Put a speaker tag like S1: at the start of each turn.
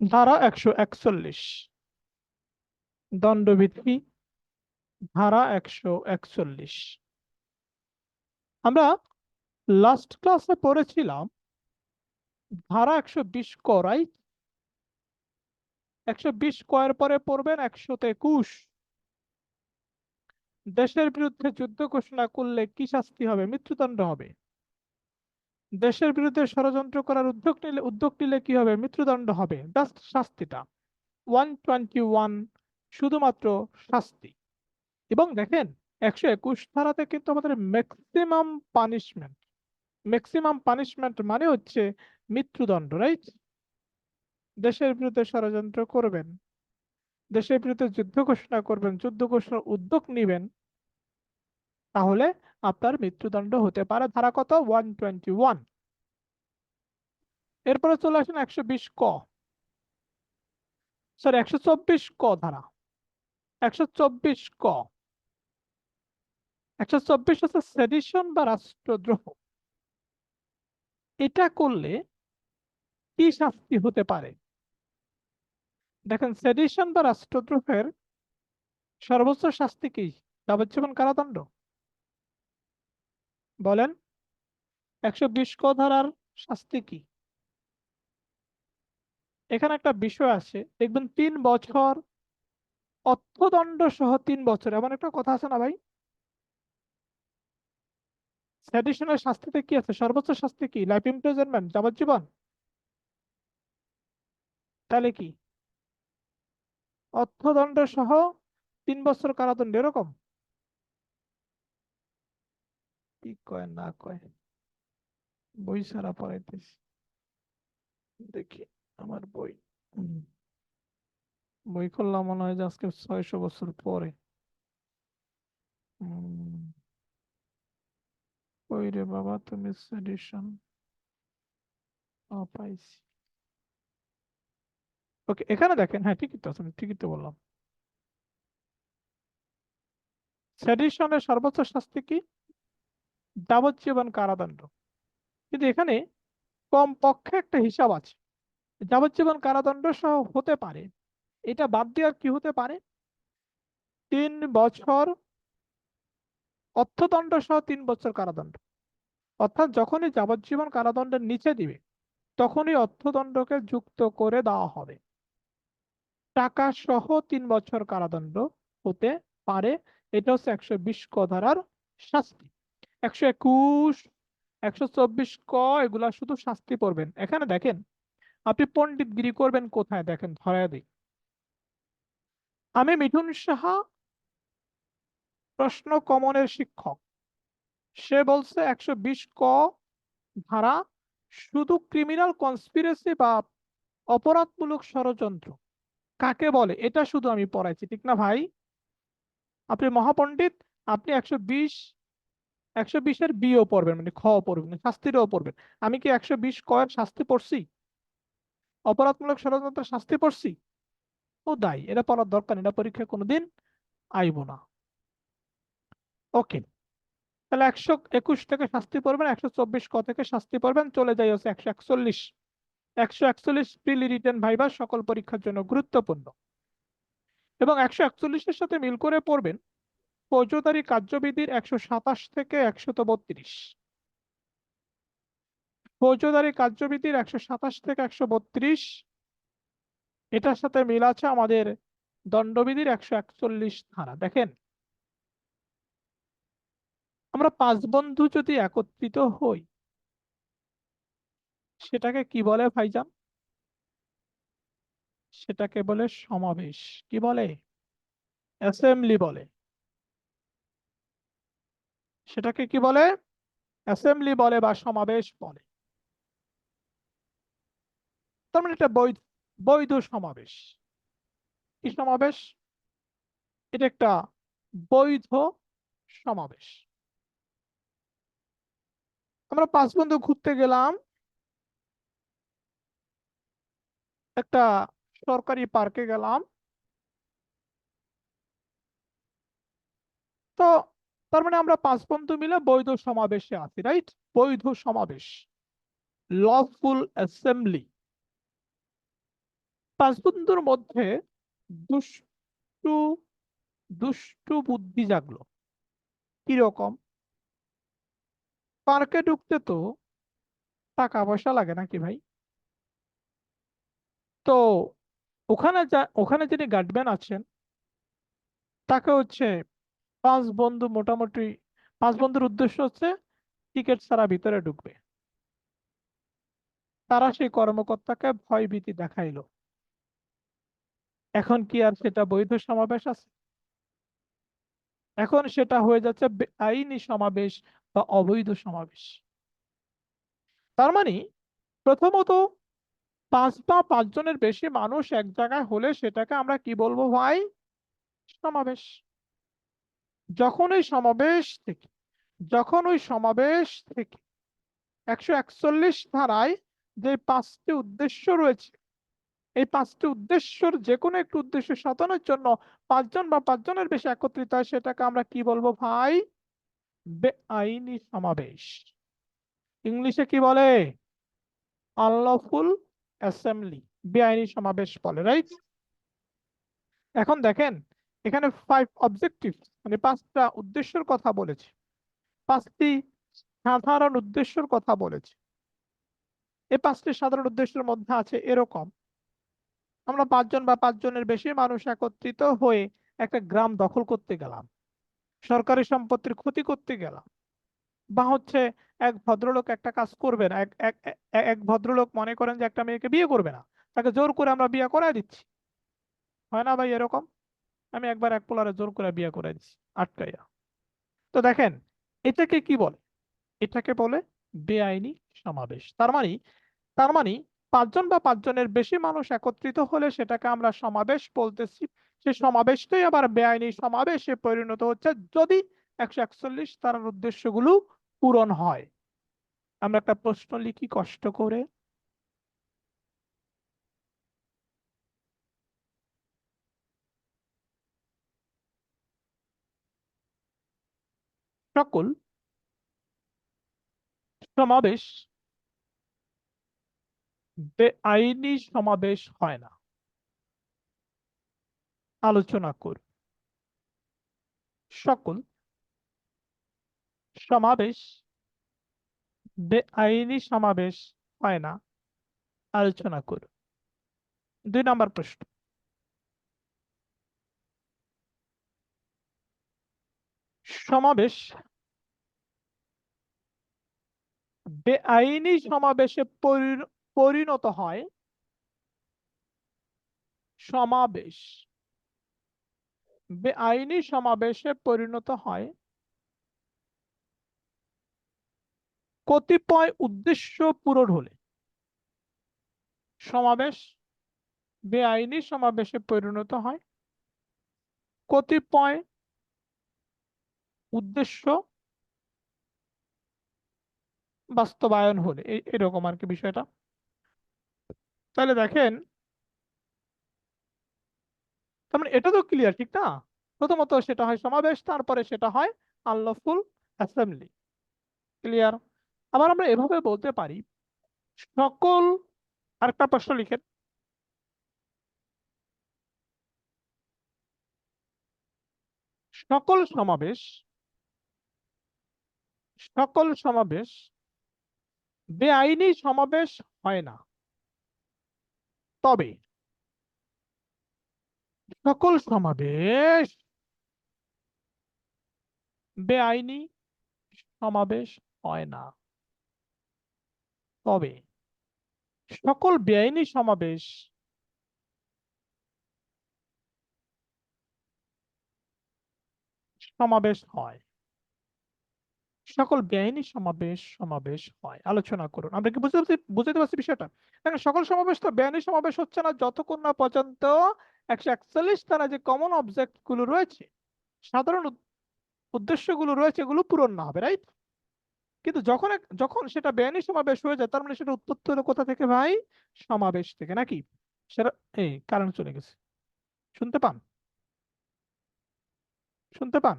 S1: ধারা একশো একচল্লিশ। দণ্ডবিধি ধারা একশো একচল্লিশ। আমরা লাস্ট ক্লাসে পড়েছিলাম, ধারা একশো বিশ ক রাইট একশো বিশ কয়ের পরে পড়বেন একশোতে একুশ। দেশের বিরুদ্ধে যুদ্ধ ঘোষণা করলে কি শাস্তি হবে? মৃত্যুদণ্ড হবে। দেশের বিরুদ্ধে ষড়যন্ত্র করার উদ্যোগ নিলে উদ্যোগ নিলে কি হবে? মৃত্যুদণ্ড হবে। জাস্ট শাস্তিটা। ওয়ান টোয়েন্টি ওয়ান শুধুমাত্র শাস্তি। এবং দেখেন, একশো একুশ ধারাতে কিন্তু আমাদের ম্যাক্সিমাম পানিশমেন্ট ম্যাক্সিমাম পানিশমেন্ট মানে হচ্ছে মৃত্যুদণ্ড রাইট দেশের বিরুদ্ধে ষড়যন্ত্র করবেন। দেশের বিরুদ্ধে যুদ্ধ ঘোষণা করবেন, যুদ্ধ ঘোষণার উদ্যোগ নিবেন। তাহলে আপনার মৃত্যুদণ্ড হতে পারে ধারা কত? ওয়ান টোয়েন্টি ওয়ান এরপরে চলে আসেন একশো বিশ ক। সরি একশো চব্বিশ ক ধারা। একশো চব্বিশ ক। একশো চব্বিশ হচ্ছে সেডিশন বা রাষ্ট্রদ্রোহ। এটা করলে কি শাস্তি হতে পারে? দেখেন সেডিশন বা রাষ্ট্রদ্রোহের সর্বোচ্চ শাস্তি কি? যাবজ্জীবন কারাদণ্ড? বলেন, একশো বিশ ক ধারার শাস্তি কি? এখানে একটা বিষয় আছে, দেখবেন তিন বছর অর্থদণ্ড সহ তিন বছর, এমন একটা কথা আছে না ভাই? সেডিশনের শাস্তিতে কি আছে? সর্বোচ্চ শাস্তি কি? লাইফ ইমপ্রিজনমেন্ট যাবজ্জীবন? তাহলে কি? অর্থদণ্ড সহ তিন বছর কারাদণ্ড, এরকম? কি কয় না কয় বই সারা পড়াইতেছি। দেখি, আমার বই। বই খুললাম মনে হয় যে আজকে ছয়শো বছর পরে। রে বাবা, তুমি সেডিশন পাইছি। ওকে, এখানে দেখেন হ্যাঁ ঠিকই তো আমি ঠিকই তো বললাম। সেডিশনের সর্বোচ্চ শাস্তি কি? যাবজ্জীবন কারাদণ্ড। কিন্তু এখানে কম পক্ষে একটা হিসাব আছে। যাবজ্জীবন কারাদণ্ড সহ হতে পারে। এটা বাদ দিয়ে আর কি হতে পারে? তিন বছর অর্থদণ্ড সহ তিন বছর কারাদণ্ড। অর্থাৎ যখনই যাবজ্জীবন কারাদণ্ডের নিচে দিবে, তখনই অর্থদণ্ডকে যুক্ত করে দেওয়া হবে। টাকা সহ তিন বছর কারাদণ্ড হতে পারে। এটা হচ্ছে একশো বিশ ক ধারার শাস্তি। একশো একুশ, একশো চব্বিশ ক, এগুলা শুধু শাস্তি পড়বেন। এখানে দেখেন, আপনি পণ্ডিতগিরি করবেন কোথায়? দেখেন, ধরায় দিই। আমি মিঠুন সাহা, প্রশ্ন কমনের শিক্ষক। সে বলছে, একশো বিশ ক ধারা শুধু ক্রিমিনাল কনস্পিরেসি বা অপরাধমূলক ষড়যন্ত্র। কাকে বলে? এটা শুধু আমি পড়াইছি, ঠিক না ভাই? আপনি মহাপণ্ডিত, আপনি একশো বিশ একশো বিশের বিও পড়বেন মানে খ পড়বেন শাস্তিরও পড়বেন। আমি কি শাস্তি পড়ছি? অপরাধমূলক শাস্তি পড়ছি? ও এটা পড়ার দরকার কোনোদিন আইব না। ওকে, তাহলে একশো একুশ থেকে শাস্তি পড়বেন, একশো চব্বিশ ক থেকে শাস্তি পড়বেন, চলে যাই হচ্ছে একশো একচল্লিশ। একশো একচল্লিশ প্রিলি রিটেন ভাইবা সকল পরীক্ষার জন্য গুরুত্বপূর্ণ। এবং একশো একচল্লিশের সাথে মিল করে পড়বেন ফৌজদারি কার্যবিধির একশো সাতাশ থেকে একশত বত্রিশ। ফৌজদারি কার্যবিধির একশো সাতাশ থেকে একশো বত্রিশ। এটার সাথে মিল আছে আমাদের দণ্ডবিধির একশো একচল্লিশ ধারা। দেখেন, আমরা পাঁচ বন্ধু যদি একত্রিত হই, সেটাকে কি বলে ভাইজান? সেটাকে বলে সমাবেশ। কি বলে? অ্যাসেম্বলি বলে। সেটাকে কি বলে? অ্যাসেম্বলি বলে বা সমাবেশ বলে। তার মানে এটা বৈধ বৈধ সমাবেশ। কি সমাবেশ? এটা একটা বৈধ সমাবেশ। আমরা পাঁচ বন্ধু ঘুরতে গেলাম। একটা সরকারি পার্কে গেলাম। তো তার মানে আমরা পাঁচ বন্ধু মিলে বৈধ সমাবেশে আছি রাইট বৈধ সমাবেশ। লফুল অ্যাসেম্বলি পাঁচ বন্ধুর মধ্যে দুষ্টু দুষ্টু বুদ্ধি জাগলো। কীরকম পার্কে ঢুকতে তো টাকা পয়সা লাগে নাকি ভাই? তো ওখানে যা, ওখানে যিনি গার্ডম্যান আছেন, তাকে হচ্ছে পাঁচ বন্ধু মোটামুটি, পাঁচ বন্ধুর উদ্দেশ্য হচ্ছে টিকিট ছাড়া ভিতরে ঢুকবে। তারা সেই কর্মকর্তাকে ভয় ভীতি দেখাইলো। এখন কি আর সেটা বৈধ সমাবেশ আছে? এখন সেটা হয়ে যাচ্ছে আইনি সমাবেশ বা অবৈধ সমাবেশ। তার মানে প্রথমত পাঁচ বা পাঁচজনের বেশি মানুষ এক জায়গায় হলে সেটাকে আমরা কি বলব ভাই? সমাবেশ। যখন ওই সমাবেশ থেকে, যখন ওই সমাবেশ থেকে একশো একচল্লিশ ধারায় যে পাঁচটি উদ্দেশ্য রয়েছে, এই পাঁচটি উদ্দেশ্যর যে কোনো একটি উদ্দেশ্য সাধনের জন্য পাঁচজন বা পাঁচজনের বেশি একত্রিত হয়, সেটাকে আমরা কি বলব ভাই? বেআইনি সমাবেশ। ইংলিশে কি বলে? আনলফুল অ্যাসেম্বলি, বেআইনি সমাবেশ বলে, রাইট? এখন দেখেন, এখানে ফাইভ অবজেক্টিভ মানে পাঁচটা উদ্দেশ্যের কথা বলেছে। পাঁচটি সাধারণ উদ্দেশ্যের কথা বলেছে। এই পাঁচটি সাধারণ উদ্দেশ্যের মধ্যে আছে এরকম। আমরা পাঁচজন বা পাঁচজনের বেশি মানুষ একত্রিত হয়ে একটা গ্রাম দখল করতে গেলাম। সরকারি সম্পত্তির ক্ষতি করতে গেলাম। বা হচ্ছে এক ভদ্রলোক একটা কাজ করবে না এক এক ভদ্রলোক মনে করেন যে একটা মেয়েকে বিয়ে করবে না, তাকে জোর করে আমরা বিয়ে করাই দিচ্ছি। হয় না ভাই এরকম? আমি একবার এক পোলারে জোর করে বিয়ে করে দিচ্ছি আটকাইয়া। তো দেখেন, এটাকে কি বলে? এটাকে বলে বেআইনি সমাবেশ। তার মানে তার মানে পাঁচজন বা পাঁচজনের বেশি মানুষ একত্রিত হলে সেটাকে আমরা সমাবেশ বলতেছি। সেই সমাবেশটাই আবার বেআইনি সমাবেশে পরিণত হচ্ছে যদি একশো একচল্লিশ তার উদ্দেশ্যগুলো পূরণ হয়। আমরা একটা প্রশ্ন লিখি কষ্ট করে। সকল সমাবেশ বেআইনি সমাবেশ হয় না। আলোচনা কর। সকল সমাবেশ বেআইনি সমাবেশ হয় না। আলোচনা কর। দুই নম্বর প্রশ্ন। সমাবেশ বেআইনি সমাবেশে পরিণত হয়। সমাবেশ। বেআইনি সমাবেশে পরিণত হয়। কতিপয় উদ্দেশ্য পূরণ হলে। সমাবেশ। বেআইনি সমাবেশে পরিণত হয়। কতিপয় উদ্দেশ্য বাস্তবায়ন হলে এরকম আর কি বিষয়টা। তাহলে দেখেন, তার মানে এটা তো ক্লিয়ার ঠিক না? প্রথমত সেটা হয় সমাবেশ, তারপরে সেটা হয় আনলফুল অ্যাসেম্বলি ক্লিয়ার আবার আমরা এভাবে বলতে পারি, সকল আরেকটা প্রশ্ন লিখেন। সকল সমাবেশ সকল সমাবেশ বেআইনি সমাবেশ হয় না। তবে সকল সমাবেশ বেআইনি সমাবেশ হয় না। তবে সকল বেআইনি সমাবেশ সমাবেশ হয়। সকল বেআইনি সমাবেশ সমাবেশ হয়। আলোচনা করুন। আমরা কি বুঝতে বুঝতে পারছি বিষয়টা? দেখেন, সকল সমাবেশ তো বেআইনি সমাবেশ হচ্ছে না, যতক্ষণ না পর্যন্ত একশো একচল্লিশ তারা যে কমন অবজেক্টগুলো রয়েছে, সাধারণ উদ্দেশ্যগুলো রয়েছে, এগুলো পূরণ না হবে রাইট কিন্তু যখন যখন সেটা বেআইনি সমাবেশ হয়ে যায়, তার মানে সেটা উৎপত্তি হলো কোথা থেকে ভাই? সমাবেশ থেকে, নাকি? সেটা, এই কারণ চলে গেছে। শুনতে পান? শুনতে পান?